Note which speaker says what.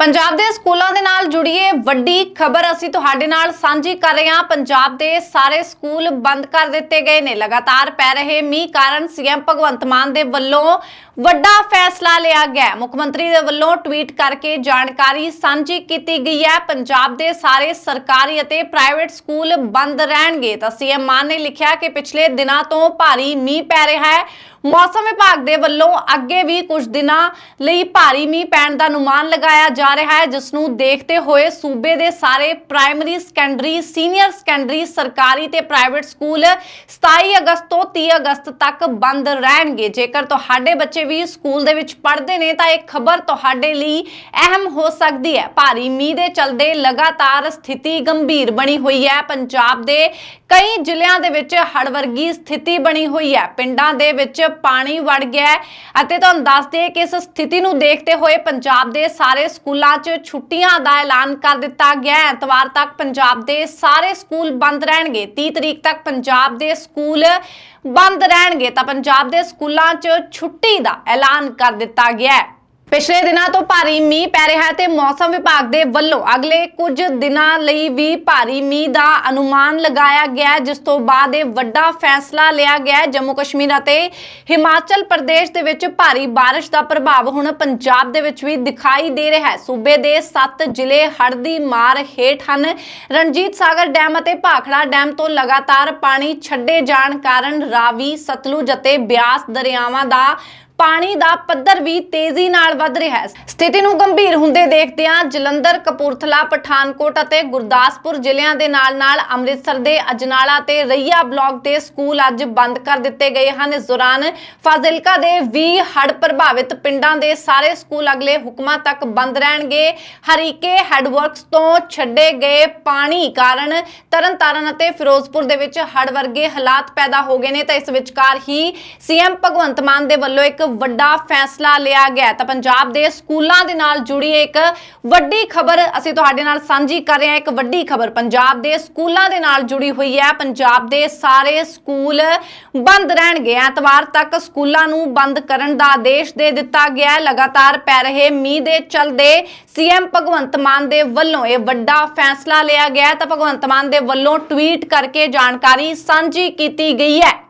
Speaker 1: ਪੰਜਾਬ ਦੇ ਸਕੂਲਾਂ ਦੇ ਨਾਲ ਜੁੜੀਏ ਵੱਡੀ ਖਬਰ। ਅਸੀਂ ਤੁਹਾਡੇ ਨਾਲ ਸਾਂਝੀ ਕਰ ਰਹੇ ਹਾਂ। ਪੰਜਾਬ ਦੇ ਸਾਰੇ ਸਕੂਲ ਬੰਦ ਕਰ ਦਿੱਤੇ ਗਏ ਨੇ। ਲਗਾਤਾਰ ਪੈ ਰਹੇ ਮੀਂਹ ਕਾਰਨ ਸੀਐਮ ਭਗਵੰਤ ਮਾਨ ਦੇ ਵੱਲੋਂ ਵੱਡਾ ਫੈਸਲਾ ਲਿਆ ਗਿਆ ਮੁੱਖ ਮੰਤਰੀ ਦੇ ਵੱਲੋਂ ਟਵੀਟ ਕਰਕੇ ਜਾਣਕਾਰੀ ਸਾਂਝੀ ਕੀਤੀ ਗਈ ਹੈ। ਪੰਜਾਬ ਦੇ ਸਾਰੇ ਸਰਕਾਰੀ ਅਤੇ ਪ੍ਰਾਈਵੇਟ ਸਕੂਲ ਬੰਦ ਰਹਿਣਗੇ। ਤਾਂ ਸੀਐਮ ਮਾਨ ਨੇ ਲਿਖਿਆ ਕਿ ਪਿਛਲੇ ਦਿਨਾਂ ਤੋਂ ਭਾਰੀ ਮੀਂਹ ਪੈ ਰਿਹਾ ਹੈ। ਮੌਸਮ ਵਿਭਾਗ ਦੇ ਵੱਲੋਂ ਅੱਗੇ ਵੀ ਕੁਝ ਦਿਨਾਂ ਲਈ ਭਾਰੀ ਮੀਂਹ ਪੈਣ ਦਾ ਅਨੁਮਾਨ ਲਗਾਇਆ ਜਾ ਰਿਹਾ ਹੈ ਜਿਸ ਨੂੰ ਦੇਖਦੇ ਹੋਏ ਸੂਬੇ ਦੇ ਸਾਰੇ ਪ੍ਰਾਇਮਰੀ ਸੈਕੰਡਰੀ ਸੀਨੀਅਰ ਸੈਕੰਡਰੀ ਸਰਕਾਰੀ ਤੇ ਪ੍ਰਾਈਵੇਟ ਸਕੂਲ 27 ਅਗਸਤ ਤੋਂ 30 ਅਗਸਤ ਤੱਕ ਬੰਦ ਰਹਿਣਗੇ। ਜੇਕਰ ਤੁਹਾਡੇ ਬੱਚੇ ਵੀ ਸਕੂਲ ਦੇ ਵਿੱਚ ਪੜ੍ਹਦੇ ਨੇ, ਤਾਂ ਇਹ ਖਬਰ ਤੁਹਾਡੇ ਲਈ ਅਹਿਮ ਹੋ ਸਕਦੀ ਹੈ। ਭਾਰੀ ਮੀਂਹ ਦੇ ਚਲਦੇ ਲਗਾਤਾਰ ਸਥਿਤੀ ਗੰਭੀਰ ਬਣੀ ਹੋਈ ਹੈ। ਪੰਜਾਬ ਦੇ ਕਈ ਜ਼ਿਲ੍ਹਿਆਂ ਦੇ ਵਿੱਚ ਹੜ੍ਹ ਵਰਗੀ ਸਥਿਤੀ ਬਣੀ ਹੋਈ ਹੈ। ਪਿੰਡਾਂ ਦੇ ਵਿੱਚ ਪਾਣੀ ਵੜ ਗਿਆ ਹੈ ਅਤੇ ਤੁਹਾਨੂੰ ਦੱਸ ਦਈਏ ਕਿ ਇਸ ਸਥਿਤੀ ਨੂੰ ਦੇਖਦੇ ਹੋਏ ਪੰਜਾਬ ਦੇ ਸਾਰੇ ਸਕੂਲਾਂ 'ਚ ਛੁੱਟੀਆਂ ਦਾ ਐਲਾਨ ਕਰ ਦਿੱਤਾ ਗਿਆ ਹੈ। ਐਤਵਾਰ ਤੱਕ ਪੰਜਾਬ ਦੇ ਸਾਰੇ ਸਕੂਲ ਬੰਦ ਰਹਿਣਗੇ। 30 ਤਰੀਕ ਤੱਕ ਪੰਜਾਬ ਦੇ ਸਕੂਲ ਬੰਦ ਰਹਿਣਗੇ। ਤਾਂ ਪੰਜਾਬ ਦੇ ਸਕੂਲਾਂ 'ਚ ਛੁੱਟੀ ਦਾ ਐਲਾਨ ਕਰ ਦਿੱਤਾ ਗਿਆ ਹੈ। ਪਿਛਲੇ ਦਿਨਾਂ ਤੋਂ ਭਾਰੀ ਮੀਂਹ ਪੈ ਰਿਹਾ ਹੈ ਤੇ ਮੌਸਮ ਵਿਭਾਗ ਦੇ ਵੱਲੋਂ ਅਗਲੇ ਕੁਝ ਦਿਨਾਂ ਲਈ ਵੀ ਭਾਰੀ ਮੀਂਹ ਦਾ ਅਨੁਮਾਨ ਲਗਾਇਆ ਗਿਆ ਜਿਸ ਤੋਂ ਬਾਅਦ ਇਹ ਵੱਡਾ ਫੈਸਲਾ ਲਿਆ ਗਿਆ ਜੰਮੂ ਕਸ਼ਮੀਰ ਅਤੇ ਹਿਮਾਚਲ ਪ੍ਰਦੇਸ਼ ਦੇ ਵਿੱਚ ਭਾਰੀ ਬਾਰਿਸ਼ ਦਾ ਪ੍ਰਭਾਵ ਹੁਣ ਪੰਜਾਬ ਦੇ ਵਿੱਚ ਵੀ ਦਿਖਾਈ ਦੇ ਰਿਹਾ ਹੈ। ਸੂਬੇ ਦੇ 7 ਜ਼ਿਲ੍ਹੇ ਹੜ੍ਹ ਦੀ ਮਾਰ ਹੇਠ ਹਨ। ਰਣਜੀਤ ਸਾਗਰ ਡੈਮ ਅਤੇ ਭਾਖੜਾ ਡੈਮ ਤੋਂ ਲਗਾਤਾਰ ਪਾਣੀ ਛੱਡੇ ਜਾਣ ਕਾਰਨ ਰਾਵੀ, ਸਤਲੁਜ ਅਤੇ ਬਿਆਸ ਦਰਿਆਵਾਂ ਦਾ ਪਾਣੀ ਦਾ ਪੱਧਰ ਵੀ ਤੇਜ਼ੀ ਨਾਲ ਵੱਧ ਰਿਹਾ ਹੈ। ਸਥਿਤੀ ਨੂੰ ਗੰਭੀਰ ਹੁੰਦੇ ਦੇਖਦਿਆਂ ਜਲੰਧਰ, ਕਪੂਰਥਲਾ, ਪਠਾਨਕੋਟ ਅਤੇ ਗੁਰਦਾਸਪੁਰ ਜ਼ਿਲ੍ਹਿਆਂ ਦੇ ਨਾਲ-ਨਾਲ ਅੰਮ੍ਰਿਤਸਰ ਦੇ ਅਜਨਾਲਾ ਤੇ ਰਈਆ ਬਲਾਕ ਦੇ ਸਕੂਲ ਅੱਜ ਬੰਦ ਕਰ ਦਿੱਤੇ ਗਏ ਹਨ। ਇਸ ਦੌਰਾਨ ਫਾਜ਼ਿਲਕਾ ਦੇ 20 ਹੜ੍ਹ ਪ੍ਰਭਾਵਿਤ ਪਿੰਡਾਂ ਦੇ ਸਾਰੇ ਸਕੂਲ ਅਗਲੇ ਹੁਕਮਾਂ ਤੱਕ ਬੰਦ ਰਹਿਣਗੇ। ਹਰੀਕੇ ਹੈਡਵਰਕਸ ਤੋਂ ਛੱਡੇ ਗਏ ਪਾਣੀ ਕਾਰਨ ਤਰਨਤਾਰਨ ਅਤੇ ਫਿਰੋਜ਼ਪੁਰ ਦੇ ਵਿੱਚ ਹੜ੍ਹ ਵਰਗੇ ਹਾਲਾਤ ਪੈਦਾ ਹੋ ਗਏ ਨੇ। ਤਾਂ ਇਸ ਵਿਚਕਾਰ ਹੀ ਸੀਐਮ ਭਗਵੰਤ ਮਾਨ ਦੇ ਵੱਲੋਂ ਇੱਕ ਵੱਡਾ ਫੈਸਲਾ ਲਿਆ ਗਿਆ ਤਾਂ ਪੰਜਾਬ ਦੇ ਸਕੂਲਾਂ ਦੇ ਨਾਲ ਜੁੜੀ ਇੱਕ ਵੱਡੀ ਖਬਰ ਅਸੀਂ ਤੁਹਾਡੇ ਨਾਲ ਸਾਂਝੀ ਕਰ ਰਹੇ ਹਾਂ। ਇੱਕ ਵੱਡੀ ਖਬਰ ਪੰਜਾਬ ਦੇ ਸਕੂਲਾਂ ਦੇ ਨਾਲ ਜੁੜੀ ਹੋਈ ਹੈ। ਪੰਜਾਬ ਦੇ ਸਾਰੇ ਸਕੂਲ ਬੰਦ ਰਹਿਣਗੇ। ਐਤਵਾਰ ਤੱਕ ਸਕੂਲਾਂ ਨੂੰ ਬੰਦ ਕਰਨ ਦਾ ਆਦੇਸ਼ ਦੇ ਦਿੱਤਾ ਗਿਆ ਹੈ। ਲਗਾਤਾਰ ਪੈ ਰਹੇ ਮੀਂਹ ਦੇ ਚਲਦੇ ਸੀਐਮ ਭਗਵੰਤ ਮਾਨ ਦੇ ਵੱਲੋਂ ਇਹ ਵੱਡਾ ਫੈਸਲਾ ਲਿਆ ਗਿਆ ਤਾਂ ਭਗਵੰਤ ਮਾਨ ਦੇ ਵੱਲੋਂ ਟਵੀਟ ਕਰਕੇ ਜਾਣਕਾਰੀ ਸਾਂਝੀ ਕੀਤੀ ਗਈ ਹੈ।